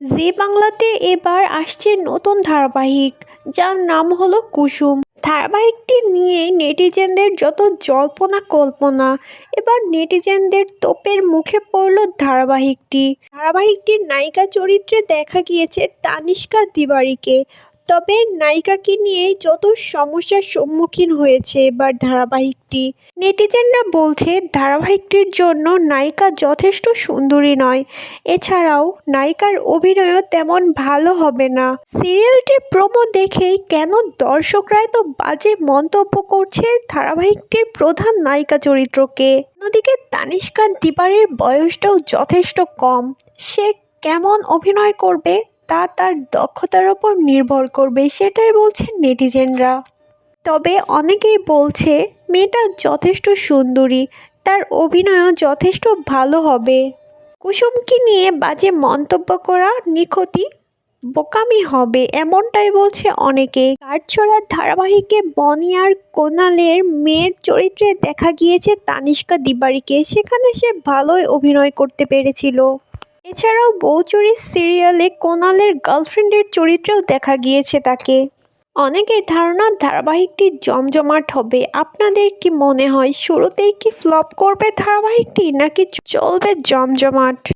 জি বাংলাতে এবার আসছে নতুন ধারাবাহিক, যার নাম হলো কুসুম। ধারাবাহিকটি নিয়ে নেটিজেনদের যত জল্পনা কল্পনা, এবার নেটিজেনদের তোপের মুখে পড়ল ধারাবাহিকটি। ধারাবাহিকটির নায়িকা চরিত্রে দেখা গিয়েছে তানিষ্কা তিওয়ারিকে। তবে নায়িকাকে নিয়ে যত সমস্যার সম্মুখীন হয়েছে এবার ধারাবাহিকটি, নেটিজেনরা বলছে ধারাবাহিকটির জন্য নায়িকা যথেষ্ট সুন্দরী নয়। এছাড়াও নায়িকার অভিনয়ও তেমন ভালো হবে না। সিরিয়ালটির প্রোমো দেখেই কেন দর্শকরা এত বাজে মন্তব্য করছে ধারাবাহিকটির প্রধান নায়িকা চরিত্রকে। অন্যদিকে তানিষ্কা দিবারের বয়সটাও যথেষ্ট কম। সে কেমন অভিনয় করবে তা তার দক্ষতার ওপর নির্ভর করবে, সেটাই বলছেন নেটিজেনরা। তবে অনেকেই বলছে, মেয়েটা যথেষ্ট সুন্দরী, তার অভিনয়ও যথেষ্ট ভালো হবে। কুসুমকে নিয়ে বাজে মন্তব্য করা নিখতি বোকামি হবে, এমনটাই বলছে অনেকে। কাঠছড়া ধারাবাহিকে বনি আর কোনালের মেয়ের চরিত্রে দেখা গিয়েছে তানিষ্কা দিবারিকে, সেখানে সে ভালোই অভিনয় করতে পেরেছিল। এছাড়াও বউচুরি সিরিয়ালে কোনালের গার্লফ্রেন্ডের চরিত্রেও দেখা গিয়েছে তাকে। অনেকের ধারণা ধারাবাহিকটি জমজমাট হবে। আপনাদের কি মনে হয়, শুরুতেই কি ফ্লপ করবে ধারাবাহিকটি, নাকি চলবে জমজমাট?